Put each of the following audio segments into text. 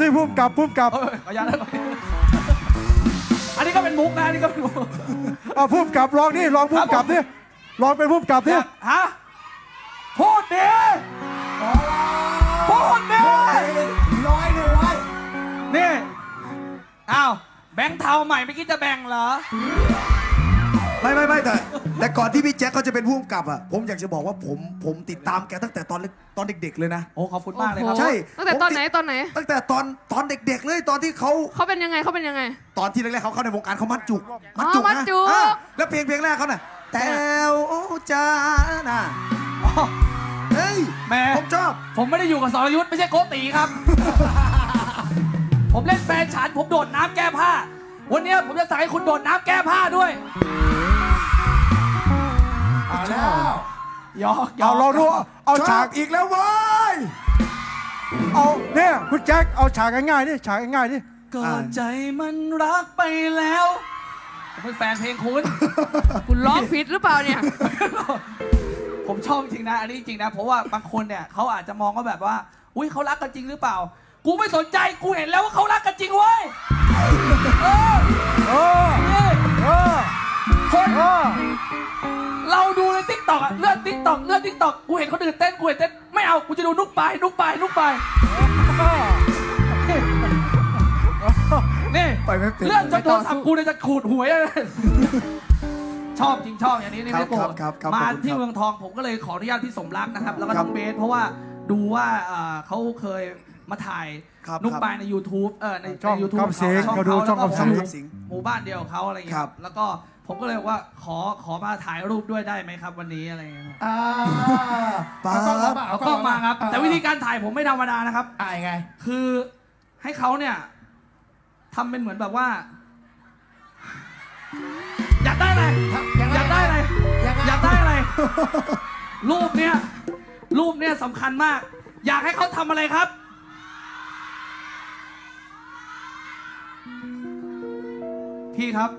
ที่พุ่มกับพุ่มกับเอ้ยขออนุญาตนะอันนี้ก็เป็นมุกนะอันนี้ก็เป็นมุกเอาพุ่มกับลองนี่ลองพุ่มกับนี่ลองเป็นพุ่มกับนี่ฮะพูดดิพูดดิร้อยหนึ่งร้อยนี่อ้าวแบงค์เทาใหม่ไม่คิดจะแบ่งเหรอ ไม่ไม่ไม่แต่แต่ก่อนที่พี่แจ็คเขาจะเป็นผู้กำกับอะผมอยากจะบอกว่าผมผมติดตามแกตั้งแต่ตอนเล็กตอนเด็ก ๆ เลยนะ โอ้ขอบคุณมากเลยครับ ใช่ตั้งแต่ตอนไหนตอนไหน ตั้งแต่ตอนตอนเด็ก ๆ เลยตอนที่เขาเขาเป็นยังไงเขาเป็นยังไง ตอนที่แรกๆเขาเข้าในวงการเขามัดจุกอ๋อจุกมัดนะจุก อะแล้วเพลงเพลงแรกเขาน่ะแต้วโอ้จ้าน่ะอ๋อเฮ้ยแหม่ ผมชอบ ผมไม่ได้อยู่กับสรยุทธ์ไม่ใช่โกตีครับ ผมเล่นแฟนฉันผมโดดน้ำแก้ผ้า วันเนี้ยผมจะสั่งให้คุณโดดน้ำแก้ผ้าด้วยเอา แล้ว ยอกยเอาอกลองดูเอาฉากอีกแล้วเว้ย เอาเนี่ยคุณแจ็คเอาฉากง่ายๆนี่ฉากง่ายๆนี่ก่อนใจมันรักไปแล้วผมเป็นแฟนเพลงคุณ คุณร้องผิดหรือเปล่าเนี่ย ผมชอบจริงนะ อันนี้จริงนะ เพราะว่าบางคนเนี่ยเขาอาจจะมองว่าแบบว่า อุ้ยเขารักกันจริงหรือเปล่า กูไม่สนใจ กูเห็นแล้วว่าเขารักกันจริงเว้ยเออเออนี่เออ คนเออ เราดูในทิกตอกอะเลื่อนทิกตอกเลื่อนทิกตอกกูเห็นคนอื่นเต้นกูเห็นเต้นไม่เอากูจะดูนุกปลายนุกปลายนุกปลายนี่ไปไม่เป็นเลื่อนจนโทรศัพท์กูเนี่ยจะขูดหวยเลยชอบจริงชอบอย่างนี้นี่ไม่โกรครับธครับครับมาขอบคุณที่ครับเมืองทองผมก็เลยขออนุญาตพี่สมรักนะครับ แล้วก็ครัน้บองเบสเพราะว่าดูว่าอ่าเขาเคยมาถ่ายครับนุกครับปลายใน YouTube เออในช่องใน YouTube กำสิงของเขาดูช่องแล้วกำสิงห มู่กำสิงหมู่บ้านเดียวกับเขาอะไรอย่างเงี้ยครับ แล้วก็ผมก็เลยบอกว่าขอขอมาถ่ายรูปด้วยได้ไหมครับ วันนี้อะไรอย่างเงี้ยอ่าป๊าเอากล้องมาปะเอากล้องมาครับเอแต่วิธีการถ่ายผมไม่ธรรมดานะครับ อ่ายังไง คือให้เขาเนี่ยทำเป็นเหมือนแบบว่า อยากได้อะไรยังไงอยากได้อะไรยังไง อยากได้อะไร รูปเนี่ยรูปเนี่ยสำคัญมาก อยากให้เขาทำอะไรครับ พี่ครับ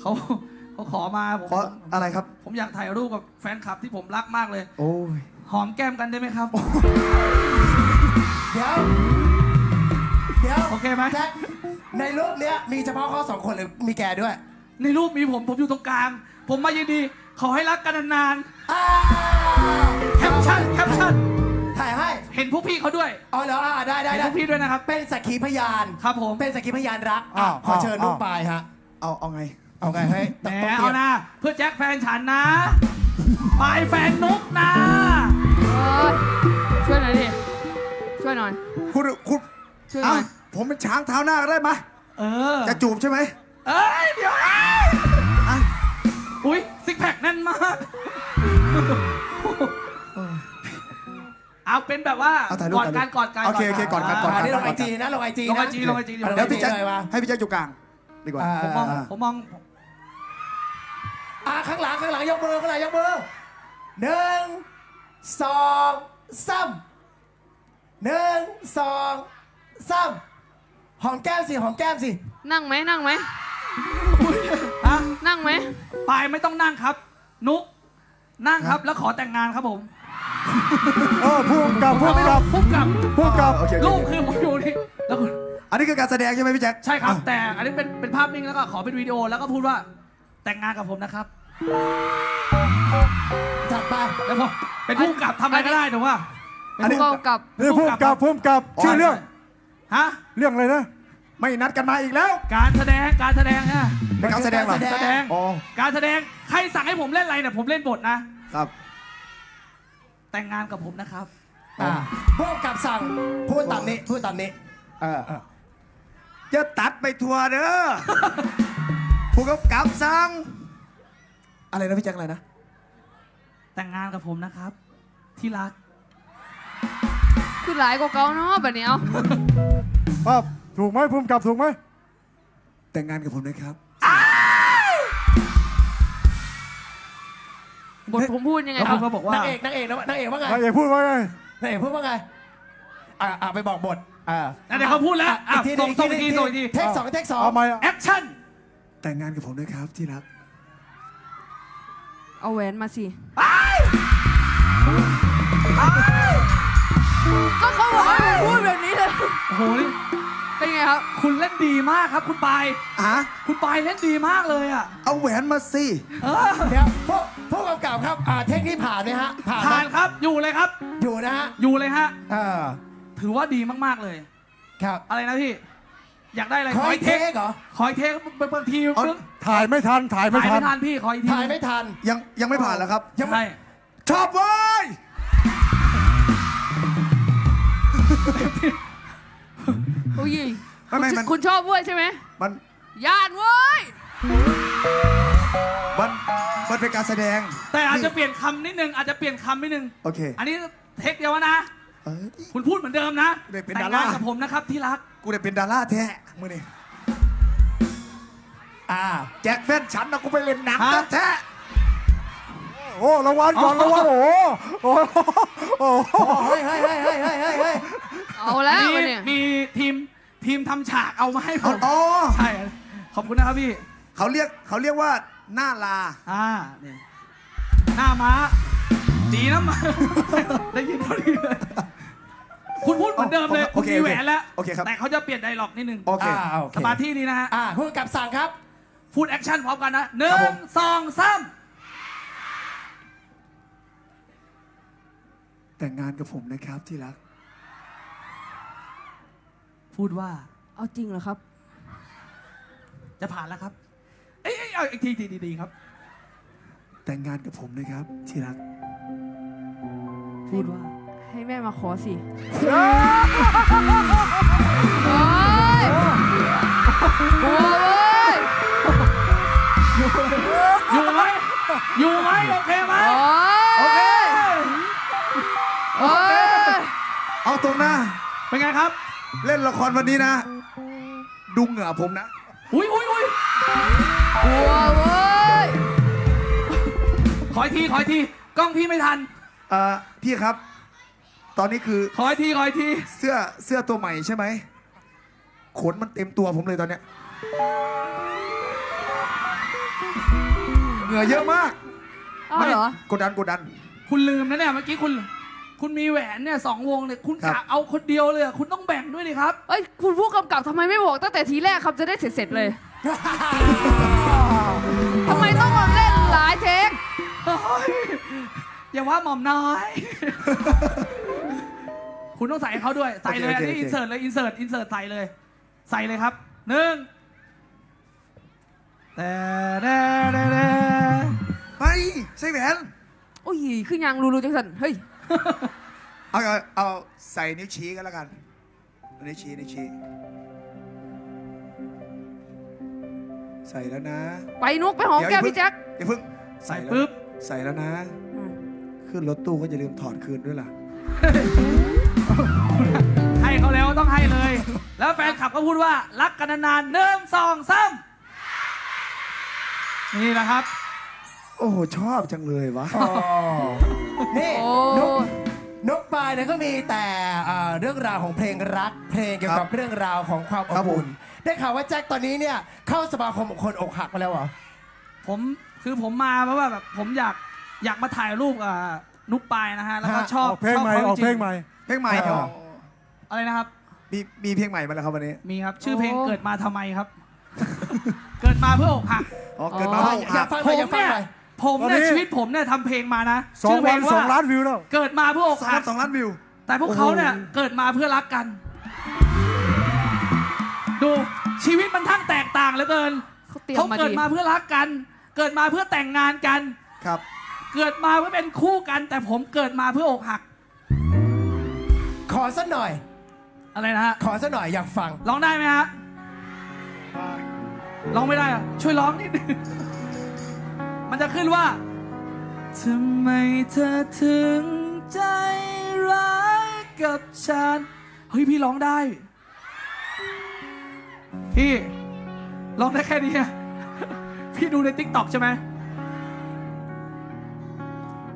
เขาเขาขอมาผมขออะไรครับ ผมอยากถ่ายรูปกับแฟนคลับที่ผมรักมากเลย โอ้ยหอมแก้มกันได้ไหมครับ เดี๋ยว เดี๋ยวโอเคไหม แจ็คในรูปเนี้ยมีเฉพาะเขาสองคนหรือมีแกด้วยในรูปมีผมผมอยู่ตรงกลาง ผมมายินดี ขอให้รักกันนานอ่าๆแคปชั่นแคปชั่นถ่ายให้เห็น พวกพี่เขาด้วยอ๋อเหรออ่าได้ได้เห็นได้พวกพี่ด้วยนะครับ เป็นสักขีพยานครับผม เป็นสักขีพยานรักอ้าวขอเชิญอ้าว ลูกปลายฮะเอาเอาไง เอาไงเฮ้ยแหมต้องต้องเอานะ เพื่อแจ็คแฟนฉันนะปายแฟนนุกนะเออช่วยหน่อยดิ ช่วยหน่อย คุณคุณช่วยหเอ้าน่อย ผมเป็นช้างเท้าหน้าก็ได้ไหมเออ จะจูบใช่ไหมเอ้ย เดี๋ยวเอ้ยอุ้ยซิกแพคแน่นมาก เอาเป็นแบบว่าเอาถ่ายรูปกอดกันกอดกันโอเคโอเคกอดกันกอดอ่านี่ลงไอจีนะลงไอจีลงนะไอจีลงไอจีเอาเดี๋ยวพี่แจ็คเลยมาให้พี่แจ็คอยู่กลางดีกว่า อ่า ผมมองผมมองอ่าข้างหลังข้างหลังยกมือข้างหลังยกมือหนึ่งสองสามหนึ่งสองสามหอมแก้มสิหอมแก้มสินั่งไหมนั่งไหมฮะนั่งไหม ปายไม่ต้องนั่งครับ นุกนั่งครับแล้วขอแต่งงานครับผม เออพุ่มกับพุ่มกับพุ่มกับพุ่มกับโอเคโอเครูปคือผมอยู่นี่แล้วคุณอันนี้คือการแสดงใช่ไหมพี่แจ็คใช่ครับอะแต่อันนี้เป็นเป็นภาพนิ่งแล้วก็ขอเป็นวิดีโอแล้วก็พูดว่าแต่งงานกับผมนะครับจัดไปแล้วผมเป็นผู้กำกับทำอะไรก็ได้ถูกป่ะเป็นผู้ผู้กำกับนี่พุ่มกับพุ่มกับชื่อเรื่องฮะเรื่องอะไรนะไม่นัดกันมาอีกแล้ว การแสดงการแสดงฮะเป็นการแสดงเหรอแสดงอ๋อการแสดงใครสั่งให้ผมเล่นอะไรเนี่ยผมเล่นบทนะครับ แต่งงานกับผมนะครับ อ่าพวกกับสั่งพูดตามนี้พูดตามนี้ เออเออจะตัดไปทัวร์เด้อ ผู้กำกับสั่งอะไรนะพี่แจ็คอะไรนะ แต่งงานกับผมนะครับ ที่รัก คือหลายกว่าเก่าเนาะแบบนี้เอา ป้าถูกไหมพุ่มกับถูกไหม แต่งงานกับผมนะครับ บทผมพูดยังไงแล้วคผรัมบก็บอกว่า นางเอกนางเอกนางเอกว่าไงนายเอกพูดว่าไงนางเอกพูดว่าไงอ่าอ่าไปบอกบทอ่าอะเดี๋ยวเขาพูดแล้วอะอีกทีส่งส่งอีกทีส่งอีกทีเทคสองเทคสองเอาไหมแอคชั่นแต่งงานกับผมนะครับที่รัก เอาแหวนมาสินก็เขาบอกให้ผมพูดแบบนี้เลย โอ้โหนี่ เป็นไงครับ คุณเล่นดีมากครับ คุณปายอะคุณปายเล่นดีมากเลยอะเอาแหวนมาสิเออเดี๋ยวพวกผู้กำกับครับอ่าเทคนี้ผ่านไหมฮะผ่านไหมผ่านครับอยู่เลยครับ อยู่นะฮะอยู่เลยฮะเออถือว่าดีมากๆเลย ครับ อะไรนะพี่ อยากได้อะไรคอยเทคเหรอคอยเทคบางทีเอาถ่ายไม่ทัน ถ่ายไม่ถ่ายทัไม่น ทันพี่คอยทีถ่ายไม่ทัน ยังยังไม่ผ่านแล้วครับ ยังไม่ ใช่ชอบเว้ย อุ้ยไม่ไม่มัน คุณชอบเว้ยใช่ไหมมันญาติเว้ย มันมันเป็นการแสดงแต่อาจจะเปลี่ยนคำนิดนึงอาจจะเปลี่ยนคำนิดนึง โอเคอันนี้เทคเดียวนะ เอ้ย คุณพูดเหมือนเดิมนะได้เป็นแต่ดางรา งานกับผมนะครับที่รัก กูได้เป็นดาราแท้มือนี่อ่า แจ็คแฟนฉันนะกูไปเล่นหนังฮะ แท้โอ้รางวัลก่อนรางวัลโอ้โหโอ้โหโอ้โหเฮ้ยเฮ้ยเฮ้ยเฮ้ยเฮ้ยเฮ้ย เฮ้ยเอาแล้วมีวันเนี่ย มีทีมทีมทำฉากเอามาให้ผอ๋อมอ๋อใช่ขอบคุณนะครับพี่เขาเรียกเขาเรียกว่าหน้าลา อ่านี่หน้าม้าดีนะมา ได้ยินพอดีเลยคุณพูดเหมือนเดิมเลยโอคุณเคมีโอเคแหวนแล้วโอเคครับแต่เขาจะเปลี่ยนไดร็อกนิดนึงโอเค อ่าโอเค สมาธิดีนะฮะ อ่าผู้กำกับสั่งครับ พูดแอคชั่นพร้อมกันนะหนึ่ครับผงม สองสามแต่งงานกับผมนะครับที่รัก พูดว่า เอาจริงเหรอครับ จะผ่านแล้วครับ เอ้ยเอ้ยเอาอีกทีดีดีๆครับ แต่งงานกับผมนะครับ ที่รัก พูดว่า ให้แม่มาขอสิเฮ้ยกลัวเว้ยอยู่ไหมอยู่ไหมโอเคไหมโอ้โอเคยโอ้ยเอาตรงหน้า เป็นไงครับ เล่นละครวันนี้นะ ดูเหงื่อผมนะ อุ้ยอุ้ยอุ้ยกลัวเว้ย ขออีกทีขออีกทีกล้องพี่ไม่ทัน เอ่อพี่ครับ ตอนนี้คือขออีกทีขออีกทีเสื้อเสื้อตัวใหม่ใช่ไหม ขนมันเต็มตัวผมเลยตอนเนี้ย เหงื่อเยอะมาก เอาเหรอ กดดันกดดัน คุณลืมนะเนี่ยเมื่อกี้คุณ คุณมีแหวนเนี่ยสองวงเนี่ยคุณครักะบ เอาคนเดียวเลยอะคุณต้องแบ่งด้วยดิครับ เอ้ยคุณผู้กำกับทำไมไม่บอกตั้งแต่ทีแรกครับจะได้เสร็จๆเลยทำไมต้องมาเล่นหลายเทคเฮ้ยอย่าว่าหม่อมน้อย คุณต้องใส่ให้เขาด้วย ใส่เลยโออันเคนี้โอเค อินเสิร์ตเลยอินเสิร์ตอินเสิร์ตใส่เลย ใส่เลยครับหนึ่งแต่แต่แต่แต่เฮ้ยใช่แหวน โอ้ยขึ้นยังรูรูจังสันเฮ้ย เอาเอาเอาใส่นิ้วชี้กันแล้วกันนิ้วชี้นิ้วชี้ ใส่แล้วนะไปนุกไปหอมแก้มพี่แจ็คเดี๋ยวเพิ่งใส่แล้วปุ๊บ ใส่แล้วนะ ขึ้นรถตู้ก็อย่าลืมถอดคืนด้วยล่ะ ให้เขาแล้วต้องให้เลย แล้วแฟนคลับก็พูดว่ารักกันนานๆหนึ่งสองสามนี่นะครับ โอ้โหชอบจังเลยวะ อ๋อ นี่โอ้นกนกปลายเนี่ยก็มีแต่อ่าเรื่องราวของเพลงรัก เพลงเกี่ยวกับเรื่องราวของความอครับบผม อุ่นได้ข่าวว่าแจ็คตอนนี้เนี่ยเข้าสมาคมของคนอกหักมาแล้วเหรอ ผมคือผมมาเพราะว่าแบบผมอยากอยากมาถ่ายรูปอ่านุกปายนะฮะ แล้วก็ฮะ ชอบออกเพลงชอบใหม่ขาออกจริเพลงใหม่ เพลงใหม่อ่าอ๋ออะไรนะครับ มีมีเพลงใหม่มาแล้วครับวันนี้มีครับ ชื่อเพลงโอ้ เกิดมาทำไมครับ เกิดมาเพื่ออกหัก อ๋อเกิดมาอ๋อเพื่ออยาหักกฟังหผน่อยมอยากฟังเนี่ยหน่อย ผม ตอนเนี่ยนี้ ชีวิตผมเนี่ยทำเพลงมานะสองชื่อเพลวันงสอว่างล้านวิวแล้วเกิดมาเพื่ออกสองหัล้ากนสองล้านวิว แต่พวกเขาเนี่ยเกิดมาเพื่อรักกัน ดูชีวิตมันทั้งแตกต่างเหลือเกินเขาเตรียมเขามาเกิดดีมาเพื่อรักกัน เกิดมาเพื่อแต่งงานกัน ครับ เกิดมาเพื่อเป็นคู่กัน แต่ผมเกิดมาเพื่ออกหักขอสักหน่อย อะไรนะฮะขอสักหน่อยอยากฟัง ร้องได้ไหมฮะร้องไม่ได้เหรอะช่วยร้องนิดนึง มันจะขึ้นว่าทำไมเธอถึงใจร้ายกับฉัน เฮ้ย พี่ร้องได้ พี่ร้องได้แค่นี้ พี่ดูในติ๊กต็อกใช่ไหม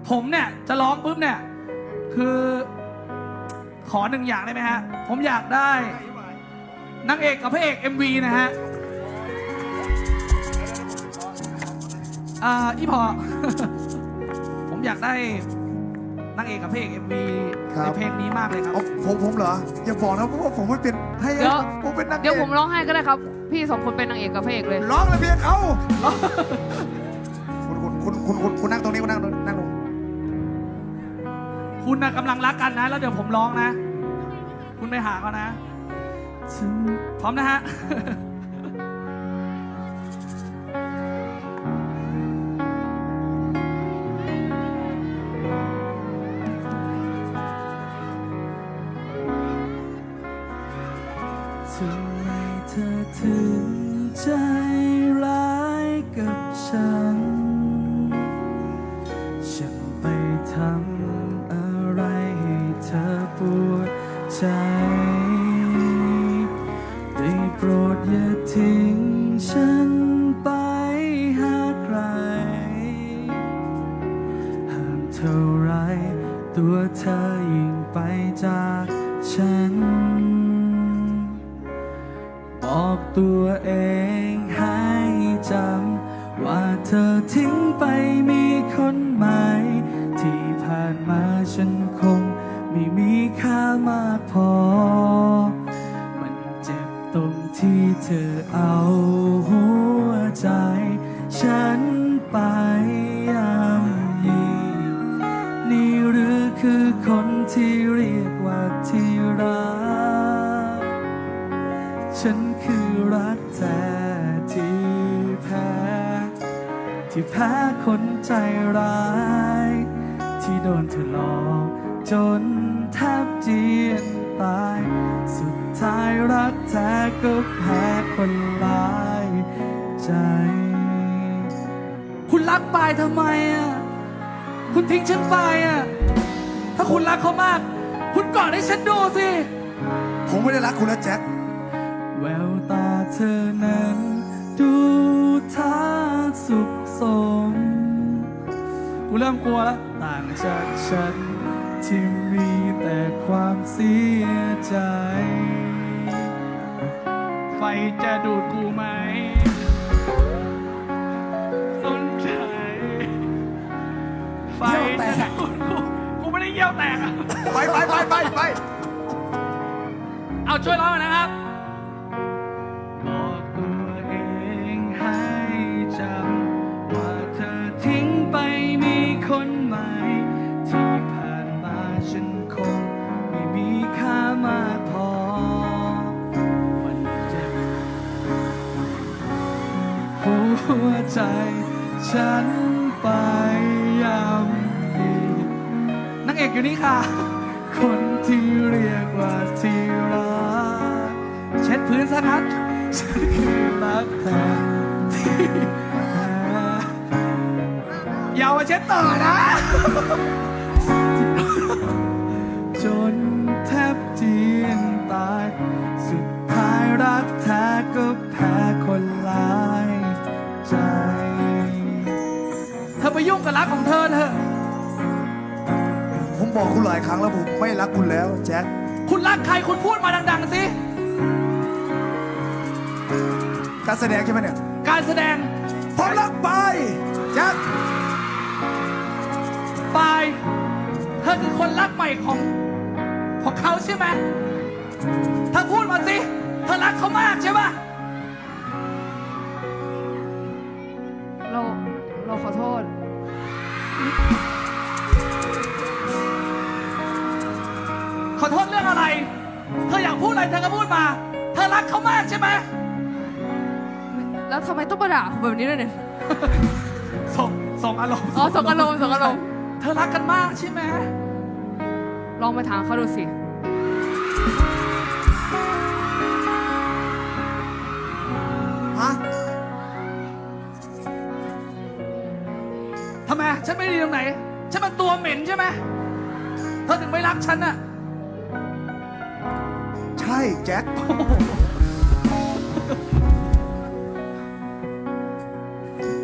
ผมเนี่ย จะร้องปุ๊บเนี่ย คือขอหนึ่งอย่างได้ไหมฮะ ผมอยากได้นางเอกกับพระเอก MV นะฮะ อ่าอีพอ ผมอยากได้นางเอกกับพระเอกเอ็มวีครับ ในเพลงนี้มากเลยครับ เอาผมผมเหรอ อย่าบอกนะเพราะว่าผมไม่เป็นให้เดี๋ยว ผมเป็นนักเดี๋ยวผมร้องให้ก็ได้ครับ พี่สองคนเป็นนางเอกกับพระเอกเลย ร้องเลยเพียงเขาคุณคุณคุณคุณคุณคุณนั่งตรงนี้คุณนั่งตรงนั่งตรงคุณนะกำลังรักกันนะ แล้วเดี๋ยวผมร้องนะ คุณไปหาเขานะถึงพร้อมนะฮะ องให้จำ ว่าเธอทิ้งไปมีคนใหม่ ที่ผ่านมาฉันคงไม่มีค่ามากพอ มันเจ็บตรงที่เธอเอา ที่แพ้คนใจร้าย ที่โดนเธอหลอกจนแทบเจียนตาย สุดท้ายรักแท้ก็แพ้คนร้ายใจ คุณรักปายทำไมอะ คุณทิ้งฉันไปอะ ถ้าคุณรักเขามาก คุณกอดให้ฉันดูสิ ผมไม่ได้รักคุณนะแจ็ค แววตาเธอนั้น ดูท่าสุข สม กูเริ่มกลัวแล้ว ต่างจากฉัน ที่มีแต่ความเสียใจ ไฟจะดูดกูไหมสนใจ ไฟจะดูดกู กูไม่ได้เยี่ยวแตกอะไปไปไปไปไป เอาช่วยร้องหน่อยนะครับ ฉันไปยำดีนางเอกอยู่นี่ค่ะ คนที่เรียกว่าที่รักเช็ดพื้นซะครับฉันคือรักแท้ที่แท้อย่ามาเช็ดต่อนะ จน เธอไปยุ่งกับรักของเธอเถอะ ผมบอกคุณหลายครั้งแล้วผมไม่รักคุณแล้วแจ็ค คุณรักใครคุณพูดมาดัง ๆ สิ การแสดงใช่ไหมเนี่ย การแสดงผมรักไปแจ็คปายเธอคือคนรักใหม่ของของเขาใช่ไหมเธอพูดมาสิ เธอรักเขามากใช่ปะ เธอก็พูดมา เธอรักเขามากใช่ไหมแล้วทำไมต้องมาด่าผมแบบนี้ด้วยเนี่ยส่งส่งอารมณ์อ๋อส่งอารมณ์ส่งอารมณ์ เธอรักกันมากใช่ไหม ลองไปถามเขาดูสิ ฮะทำไม ฉันไม่ดีตรงไหน ฉันมันตัวเหม็นใช่ไหม เธอถึงไม่รักฉันอะใช่ แจ็ค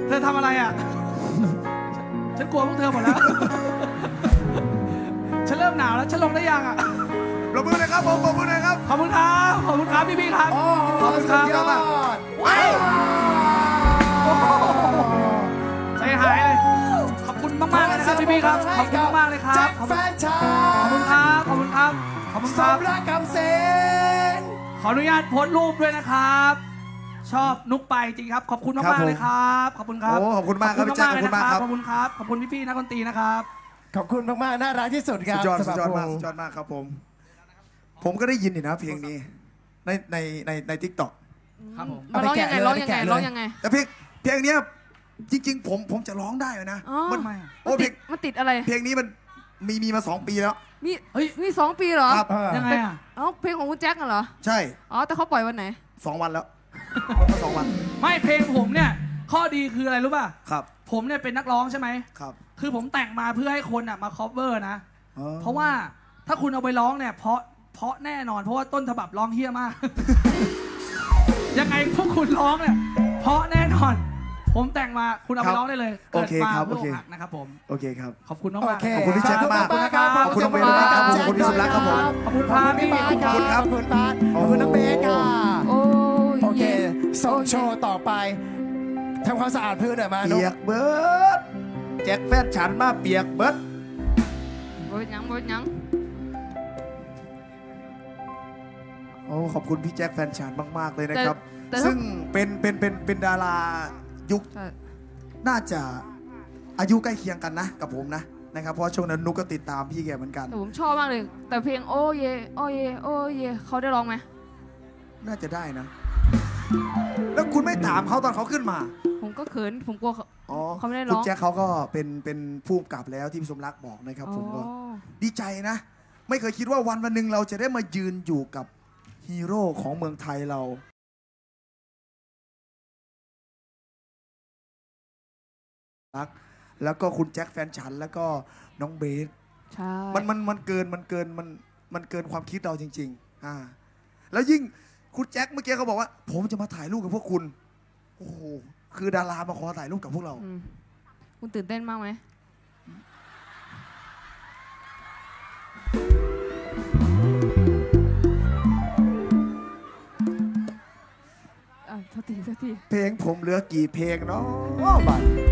เธอทำอะไรอะฉันกลัวพวกเธอหมดแล้ว ฉันเริ่มหนาวแล้ว ฉันลงได้ยังอะปรบมือหนะครับผมปรบมือหนะครับขอบคุณครับ ขอบคุณครับพี่พี่ๆครับโอ้ขอบคุณครับ สุดยอดว้าวใจหายเลย ขอบคุณมากๆเลยนะครับพี่พี่ๆครับ ขอบคุณมากๆเลยครับแจ็คขอบแฟคุณนชา ขอบคุณครับ ขอบคุณครับ ขอบคุณสครับ มรักคำเสน ขออนุญาตโพสต์รูปด้วยนะครับ ชอบนุกไปจริงครับ ขอบคุณครัมากบผมๆเลยครับ ขอบคุณครับโอ้ขอบคุณมากครับพี่แจ๊คเลยขอบคุณมากครับ ขอบคุณครับ ขอบคุณพี่ๆนักดนตรีนะครับ ขอบคุณมาก ๆ น่ารักที่สุดคสุรัดบยอดสำหสุรับดยอดมากวงสุดยอดมากครับผม ผมก็ได้ยินนี่นะเพลงนี้ ในในในในทิกตอกครับผม มาร้องยังไงร้องยังไงร้องยังไงแต่เพลงเพลงเนี้ยจริง ๆ ผมผมจะร้องได้เลยนะ อ๋อมันทำไมอะโอ้เพลง มันติดอะไร เพลงนี้มัน มีมีมาสองปีแล้ว มีเฮ้ย มีสองปีเหรอครับเออยังไงอะ เอ้าเพลงของคุณแจ็คน่ะเหรอ ใช่อ๋อ แต่เขาปล่อยวันไหน สองวันแล้วก็สองวันไม่เพลงผมเนี่ย ข้อดีคืออะไรรู้ป่ะ ครับผมเนี่ยเป็นนักร้องใช่ไหม ครับคือผมแต่งมาเพื่อให้คนอะมา cover นะ อ๋อเพราะว่าถ้าคุณเอาไปร้องเนี่ย เพราะเพราะแน่นอนเพราะว่าต้นฉบับร้องเฮี้ยมาก ยังไงพวกคุณร้องเนี่ย เพราะแน่นอน ผมแต่งมาคุณเอาไปร้องได้เลยโอเกิดเคมาครับเพื่อโอเคอกหักนะครับผมโอเคครับขอบคุณมากโอมากเคขอบคุณพี่แจ็คมากขอบคุณครับขอบคุณน้องเบนมากครับขอบคุณพี่สมรักครับผมขอบคุณคขอบรับคุณพี่พี่บาสครับขอบคุณครับขอบคุณบาสขอบคุณน้องเบสค่ะโอ้ยโอเคย็นส่งโชว์ต่อไปทำความสะอาดพื้นหน่อยมานุ๊เปียกกเบิร์ดแจ็คแฟนฉันมาเปียกเบิร์ดโอ้ยยังโอ้ยยังโอ้ขอบคุณพี่แจ็คแฟนฉันมาก ๆ เลยนะครับแต่ถ้าซึ่งเป็นเป็นเป็นเป็นดารา ยุคใช่น่าจะอายุใกล้เคียงกันนะ กับผมนะนะครับเพราะช่วงนั้นนุกก็ติดตามพี่แกเหมือนกันแต่ผมชอบมากเลย แต่เพลงโอ้เยโอ้เยโอ้เยเขาได้ร้องไหมน่าจะได้นะ แล้วคุณไม่ถามเขาตอนเขาขึ้นมา ผมก็เขินผมกลัวเขาอ๋อเขาไม่ได้ร้คุอณงแจ็คเขาก็เป็นเป็นผู้กำกับแล้วที่พี่สมรักบอกนะครับ ผมก็อ๋อดีใจนะ ไม่เคยคิดว่าวันวันหนึ่งเราจะได้มายืนอยู่กับฮีโร่ของเมืองไทยเรา รักแล้วก็คุณแจ็คแฟนฉัน แล้วก็น้องเบสใช่มันมันมันเกินมันเกินมันมันเกินความคิดเราจริง ๆ อ่า แล้วยิ่งคุณแจ็คเมื่อกี้เขาบอกว่า ผมจะมาถ่ายรูปกับพวกคุณ โอ้โหคือดารามาขอถ่ายรูปกับพวกเรา อืมคุณตื่นเต้นมากไหมอะโทษทีโทษทีเพลงผมเหลือกี่เพลงเนาะบัตรมันเป็น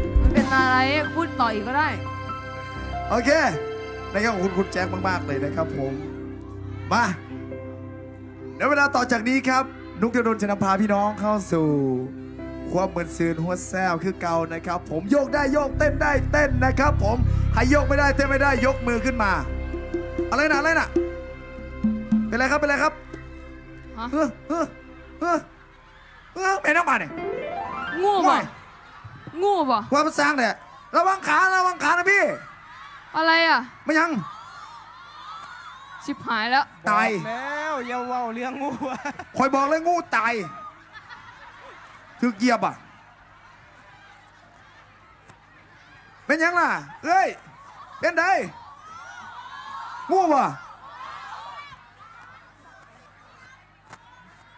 อะไร พูดต่ออีกก็ได้ โอเคนะครับขอบคุณคุณแจ็คมากๆเลยนะครับผม มาในเวลาต่อจากนี้ครับ นุกจะโดนจะนำพาพี่น้องเข้าสู่ ความเหมือนซืนหัวแซวคือเก่านะครับ ผมโยกได้โยกเต้นได้เต้นนะครับ ผมใครโยกไม่ได้เต้นไม่ได้ยกมือขึ้นมา อะไรนะอะไรนะเป็นไรครับเป็นไรครับฮะ เออเออเออเออเป็นน้องมาเนี่ยงูไม่ป่ะงูป่ะความสร้างเนี่ยระวังขาระวังขานะพี่ อะไรอะ ไม่ยัง ชิบหายแล้ว ตายแล้วอย่าเว่าเรื่องงูอะคอยบอกเลยงูตายคือเหยียบอะเป็นยังล่ะ เอ้ย เป็นไดงูป่ะ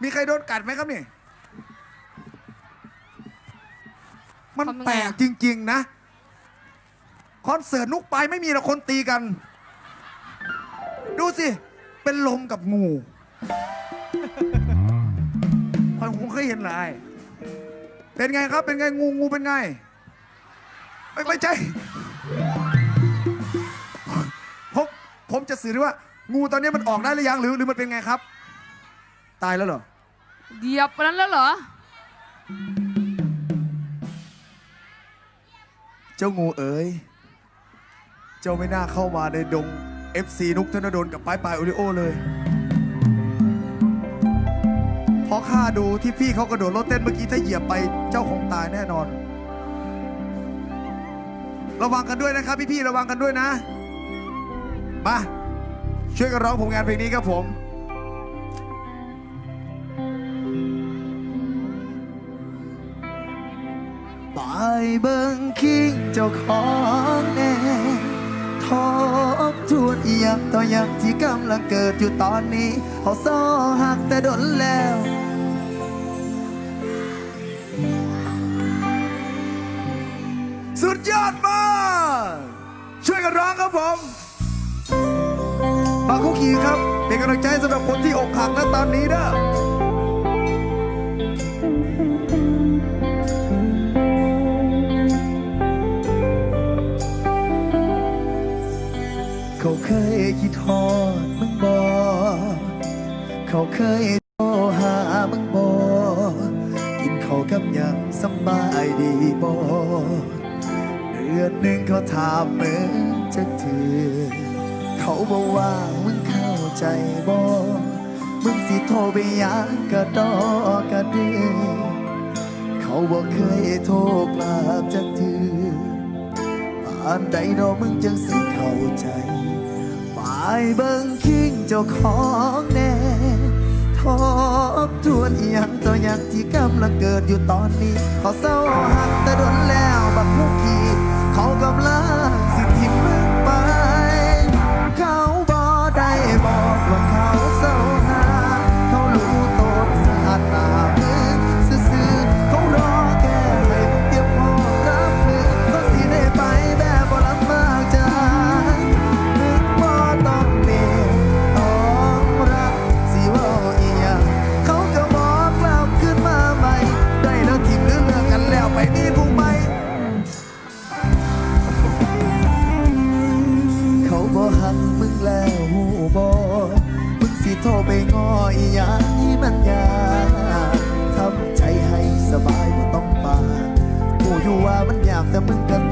มีใครโดนกัดไหมครับนี่ มันทำยังไงอะแปลกจริง ๆ นะ คอนเสิร์ตนุกไปไม่มีหรอกคนตีกัน ดูสิ เป็นลมกับงูคอยผมเคยเห็นหลายเป็นไงครับ เป็นไงงูงูเป็นไง ไม่ไม่ใช่ผมผมจะสื่อได้ว่า งูตอนนี้มันออกได้หรือยังหรือหรือมันเป็นไงครับ ตายแล้วเหรอ เหยียบไปนั้นแล้วเหรอ เจ้างูเอ๋ย เจ้าไม่น่าเข้ามาในดง FC นุกธนดลกับปลายปลายโอริโอเลยเพราะข้าดูที่พี่เขากระโดดรถเต้นเมื่อกี้ถ้าเหยียบไปเจ้าคงตายแน่นอน ระวังกันด้วยนะครับพี่ๆระวังกันด้วยนะ มา ช่วยกันร้องผลงานเพลงนี้ครับผม เบิ่งคิงเจ้าของแน่ทบทวนอียังต่อหยังที่กำลังเกิดอยู่ตอนนี้เขาซ้อหักแต่ดนแล้วสุดยอดมาก ช่วยกันร้องครับผมบาคุกคีครับ เป็นกำลังใจสำหรับคนที่อกหักณตอนนี้เด้ เคยคิดทอดมึงบ่เขาเคยโทรหามึงบ่กินข้าวกับยังสบายดีบ่เดือนหนึ่งเขาถามมึงจะถือเขาบอกว่ามึงเข้าใจบ่มึงสิโทรไปยางกระดอกระดือเขาบอกเคยโทรกลับจะถือปานใดเนาะมึงจังสิเข้าใจายเบิ่งคิงเจ้าของแน่ทบทวนอีหยังต่ออย่างที่กำลังเกิดอยู่ตอนนี้ ขอเศร้าหักแต่ดนแล้วบักมุกขี myself that we that.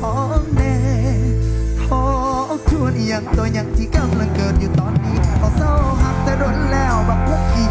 ท้องแน่ท้องทวนอย่างตัวอย่างที่กำลังเกิดอยู่ตอนนี้เขาเศร้าหักแต่รุนแล้วบักพวกขี่